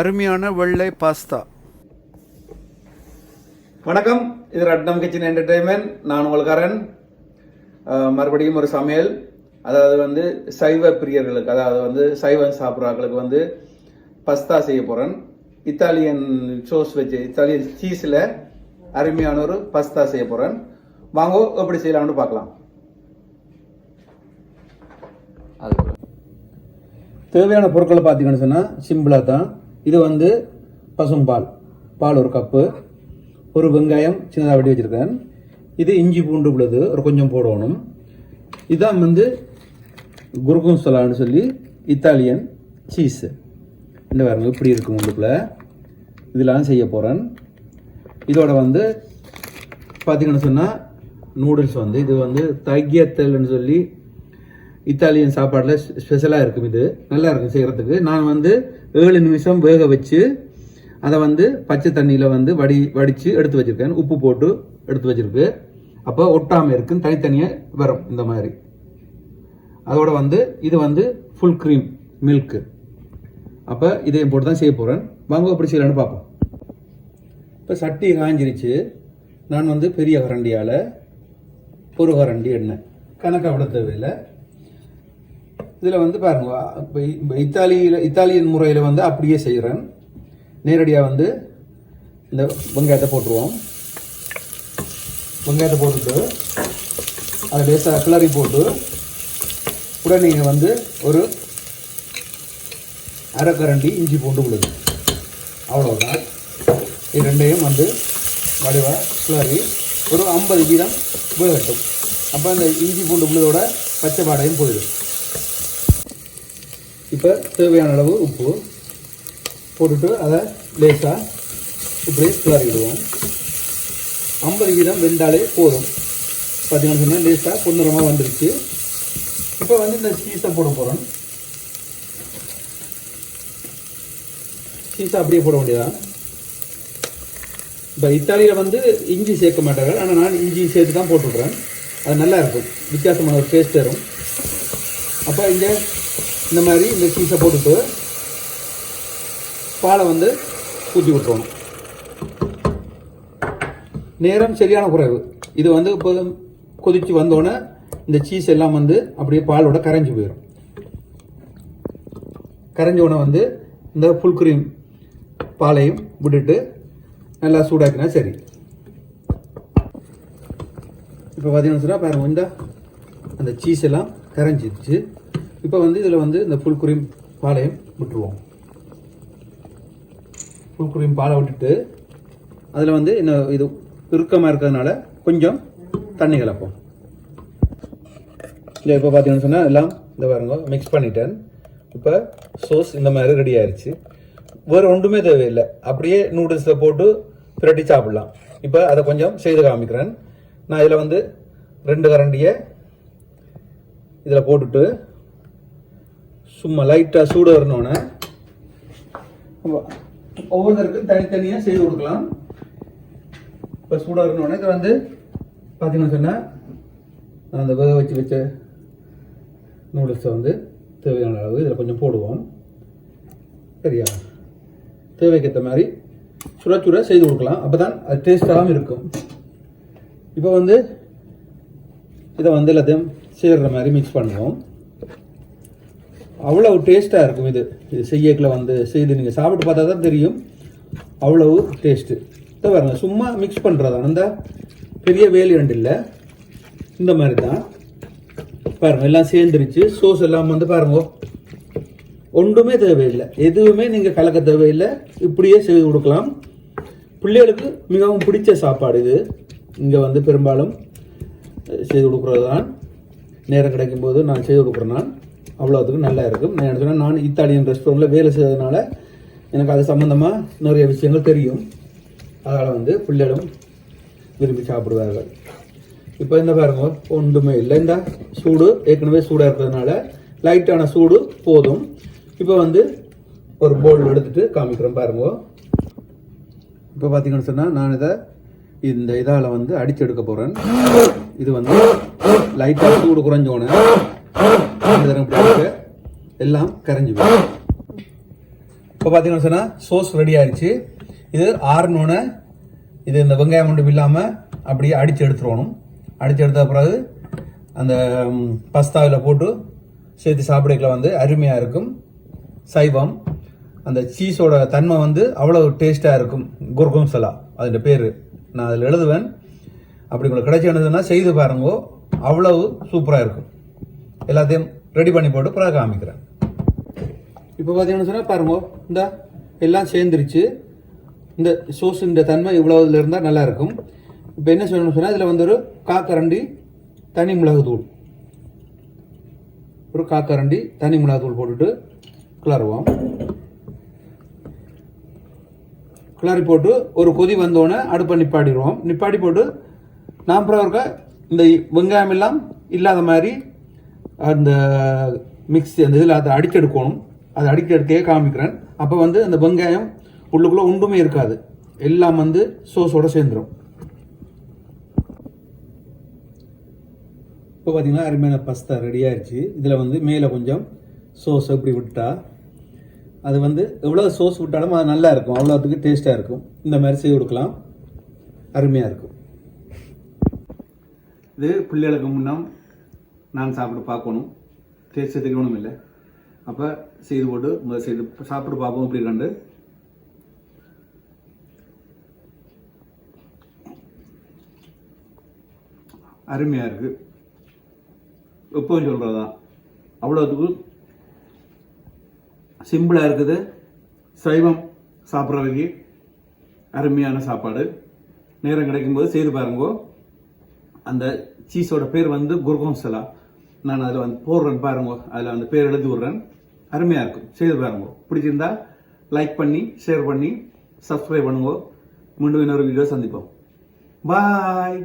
அருமையான வெள்ளை பாஸ்தா. வணக்கம். இது ரட்னம் கிச்சன் என்டர்டைன்மெண்ட் நான் உங்களுக்காரன். மறுபடியும் ஒரு சமையல். அதாவது வந்து சைவ பிரியர்களுக்கு அதாவது வந்து சைவம் சாப்பிட்றாங்களுக்கு வந்து பஸ்தா செய்ய போகிறேன் இத்தாலியன் சோஸ் வச்சு இத்தாலியன் சீஸில் அருமையான ஒரு பஸ்தா செய்ய போகிறேன் வாங்கோ எப்படி செய்யலாம்னு பார்க்கலாம். தேவையான பொருட்களை பார்த்தீங்கன்னு சொன்னால் சிம்பிளாக தான். இது வந்து பசும்பால் பால். ஒரு கப்பு. ஒரு வெங்காயம் சின்னதாக வெட்டி வச்சுருக்கேன். இது இஞ்சி பூண்டு உள்ளது ஒரு கொஞ்சம் போடணும். இதான் வந்து குருகும் சலான்னு சொல்லி இத்தாலியன் சீஸு. இந்த பாருங்க இப்படி இருக்கும் உங்களுக்குள்ள இதெல்லாம் செய்ய போகிறேன் இதோட வந்து பார்த்தீங்கன்னு சொன்னால் நூடுல்ஸ் வந்து இது வந்து தகியத்தல்னு சொல்லி இத்தாலியன் சாப்பாடில் ஸ்பெஷலாக இருக்கும் இது. நல்லா இருக்கும் செய்கிறதுக்கு நான் வந்து ஏழு நிமிஷம் வேக வச்சு அதை வந்து பச்சை தண்ணியில் வந்து வடி வடித்து எடுத்து வச்சுருக்கேன். உப்பு போட்டு எடுத்து வச்சுருக்கு. அப்போ ஒட்டாமல் இருக்கும் தனித்தனியாக வரும் இந்த மாதிரி. அதோட வந்து இது வந்து ஃபுல் க்ரீம் மில்க்கு அப்போ இதையும் போட்டு தான் செய்ய போகிறேன் வாங்க எப்படி செய்யலான்னு பார்ப்போம். இப்போ சட்டி காஞ்சிருச்சு. நான் வந்து பெரிய கரண்டியால் ஒரு கரண்டி எண்ணெய். கணக்காக விட தேவையில்லை. இதில் வந்து பாருங்க இப்போ இத்தாலியில் இத்தாலியன் முறையில் வந்து அப்படியே செய்கிறேன் நேரடியாக வந்து இந்த வெங்காயத்தை போட்டுருவோம். வெங்காயத்தை போட்டுட்டு அதை லேசாக கிளறி போட்டு உடனே வந்து ஒரு அரைக்கரண்டி இஞ்சி பூண்டு விழுது. அவ்வளோதான் இது ரெண்டையும் வந்து வடிவாக கிளறி ஒரு ஐம்பது வீதம் விழுகட்டும் அப்போ அந்த இஞ்சி பூண்டு விழுதோட பச்சை பாடையும் போயிடும். இப்போ தேவையான அளவு உப்பு போட்டுட்டு அதை லேசாக இப்படி கிளறிடுவோம் ஐம்பது வீதம் வெந்தாலே போதும். பார்த்தீங்கன்னு சொன்னால் லேசாக பொன்னிறமாக வந்துருச்சு. இப்போ வந்து இந்த சீஸை போட போகிறோம் சீஸை அப்படியே போட வேண்டியதான் இப்போ இத்தாலியில் வந்து இஞ்சி சேர்க்க மாட்டாங்க ஆனால் நான் இஞ்சி சேர்த்து தான் போட்டுவிட்றேன் அது நல்லா இருக்கும். வித்தியாசமான ஒரு டேஸ்ட் வரும் அப்போ இங்கே இந்த மாதிரி இந்த சீஸை போட்டுட்டு பாலை வந்து ஊற்றி விட்டுருவோம் நேரம் சரியான குறைவு. இது வந்து இப்போ கொதித்து வந்தோடனே இந்த சீஸ் எல்லாம் வந்து அப்படியே பாலோட கரைஞ்சி போயிடும் கரைஞ்ச உடனே வந்து இந்த ஃபுல் க்ரீம் பாலையும் விட்டுட்டு நல்லா சூடாக்கினா சரி. இப்போ பார்த்தீங்கன்னா சொன்னால் பாருங்கள் இந்த அந்த சீஸ் எல்லாம் கரைஞ்சிருச்சு. இப்போ வந்து இதில் வந்து இந்த புல்குரியும் பாலையும் விட்டுருவோம். புல்குரியும் பாலை விட்டுட்டு அதில் வந்து என்ன இது இறுக்கமாக இருக்கிறதுனால கொஞ்சம் தண்ணி கலப்போம். இல்லை இப்போ பார்த்தீங்கன்னு சொன்னால் எல்லாம் இந்த பாருங்க மிக்ஸ் பண்ணிட்டேன். இப்போ சோஸ் இந்த மாதிரி ரெடி ஆயிடுச்சு வேறு ஒன்றுமே தேவையில்லை. அப்படியே நூடுல்ஸில் போட்டு பிரட்டி சாப்பிடலாம். இப்போ அதை கொஞ்சம் செய்து காமிக்கிறேன். நான் இதில் வந்து ரெண்டு கரண்டியை இதில் போட்டுட்டு சும்மா லைட்டாக சூடு வரணுன்னு ஒவ்வொருத்தருக்கும் தனித்தனியாக செய்து கொடுக்கலாம். இப்போ சூடாக இருக்கணுன்னே இது வந்து பார்த்தீங்கன்னு சொன்னால் நான் அந்த வேக வச்சு வச்ச நூடுல்ஸை வந்து தேவையான அளவு இதில் கொஞ்சம் போடுவோம். சரியா? தேவைக்கேற்ற மாதிரி சுட சுட செய்து கொடுக்கலாம். அப்போ தான் அது டேஸ்டாகவும் இருக்கும். இப்போ வந்து இதை வந்து எல்லாத்தையும் சேர்கிற மாதிரி மிக்ஸ் பண்ணுவோம். அவ்வளவு டேஸ்ட்டாக இருக்கும் இது. இது செய்யக்கில் வந்து செய்து நீங்கள் சாப்பிட்டு பார்த்தா தான் தெரியும். அவ்வளவு டேஸ்ட்டு இதை பாருங்கள் சும்மா மிக்ஸ் பண்ணுறதா அந்த பெரிய வேலி ரெண்டு இல்லை. இந்த மாதிரி தான். பாருங்கள் எல்லாம் சேர்ந்துருச்சு. சோஸ் எல்லாம் வந்து பாருங்க. ஒன்றுமே தேவையில்லை. எதுவுமே நீங்கள் கலக்க தேவையில்லை. இப்படியே செய்து கொடுக்கலாம். பிள்ளைகளுக்கு மிகவும் பிடிச்ச சாப்பாடு இது. இங்கே வந்து பெரும்பாலும் செய்து கொடுக்குறது தான் நேரம் கிடைக்கும் போது நான் செய்து கொடுக்குறேன் நான். அவ்வளோத்துக்கும் நல்லா இருக்கும். நான் சொன்னால் நான் இத்தாலியன் ரெஸ்டாரண்ட்டில் வேலை செய்யறதுனால எனக்கு அது சம்மந்தமாக நிறைய விஷயங்கள் தெரியும். அதனால் வந்து பிள்ளைகளும் விரும்பி சாப்பிடுவார்கள். இப்போ இந்த பாருங்க ஒன்றுமே இல்லை. இந்த சூடு ஏற்கனவே சூடாக இருக்கிறதுனால லைட்டான சூடு போதும். இப்போ வந்து ஒரு போல் எடுத்துட்டு காமிக்கிறேன் பாருங்க. இப்போ பார்த்தீங்கன்னு சொன்னால் நான் இதை இந்த இதால் வந்து அடிச்சு எடுக்க போகிறேன் இது வந்து லைட்டாக சூடு குறைஞ்சோன்னே எல்லாம் கரைஞ்சி போயிடும். இப்போ பார்த்தீங்கன்னு சொன்னால் சோஸ் ரெடி ஆயிடுச்சு இது ஆறுனோடனே இது இந்த வெங்காயம் மட்டும் இல்லாமல் அப்படியே அடித்து எடுத்துருவணும். அடித்து எடுத்த பிறகு அந்த பஸ்தாவில் போட்டு சேர்த்து சாப்பிடக்கல வந்து அருமையாக இருக்கும். சைவம். அந்த சீஸோட தன்மை வந்து அவ்வளோ டேஸ்ட்டாக இருக்கும். குர்கும்சலா அதோட பேர். நான் அதில் எழுதுவேன். அப்படி உங்களுக்கு கிடைச்சதுன்னா செய்து பாருங்கோ அவ்வளவு சூப்பராக இருக்கும். எல்லாத்தையும் ரெடி பண்ணி போட்டு பிறகு காமிக்கிறேன். இப்போ பார்த்தீங்கன்னு சொன்னால் பாருங்க இந்த எல்லாம் சேர்ந்துருச்சு. இந்த சோஸ் இந்த தன்மை இவ்வளோ இதில் இருந்தால் நல்லா இருக்கும். இப்போ என்ன சொல்லணும்னு சொன்னால் இதில் வந்து ஒரு காக்கரண்டி தனி மிளகுத்தூள். ஒரு காக்கரண்டி தனி மிளகுத்தூள் போட்டுட்டு கிளறுவோம். கிளறி போட்டு ஒரு கொதி வந்தோடனே அடுப்பை நிப்பாட்டிடுவோம் நிப்பாட்டி போட்டு நான் இந்த வெங்காயம் எல்லாம் இல்லாத மாதிரி அந்த மிக்ஸி அந்த இதில் அதை அடிச்செடுக்கணும் அதை அடிச்செடுக்கே காமிக்கிறேன். அப்போ வந்து அந்த வெங்காயம் உள்ளுக்குள்ளே ஒன்றுமே இருக்காது. எல்லாம் வந்து சோஸோட சேர்ந்துடும் இப்போ பார்த்தீங்கன்னா அருமையான பஸ்தா ரெடி ஆயிடுச்சு இதில் வந்து மேலே கொஞ்சம் சோஸ் எப்படி விட்டா அது வந்து எவ்வளோ சோஸ் விட்டாலும் அது நல்லா இருக்கும். அவ்வளோத்துக்கு டேஸ்ட்டாக இருக்கும். இந்த மாதிரி செய்து கொடுக்கலாம். அருமையாக இருக்கும். இது பிள்ளைகளுக்கு முன்னம் நான் சாப்பிட்டு பார்க்கணும். டேஸ்ட் தெரியும் இல்லை அப்போ செய்து போட்டு முதல் செய்து சாப்பிட்டு பார்ப்போம் இப்படி கண்டு அருமையாக இருக்குது எப்பவும் சொல்கிறது தான் அவ்வளோத்துக்கு சிம்பிளாக இருக்குது. சைவம் சாப்பிட்றவங்க அருமையான சாப்பாடு. நேரம் கிடைக்கும்போது செய்து பாருங்கோ. அந்த சீஸோட பேர் வந்து குர்கோம்சலா நான் அதில் வந்து போடுறேன் பாருங்க. அதில் அந்த பேர் எழுதி விடுறேன். அருமையாக இருக்கும். செய்து பாருங்க. பிடிச்சிருந்தா லைக் பண்ணி ஷேர் பண்ணி சப்ஸ்கிரைப் பண்ணுங்க. மீண்டும் இன்னொரு வீடியோ சந்திப்போம். பாய்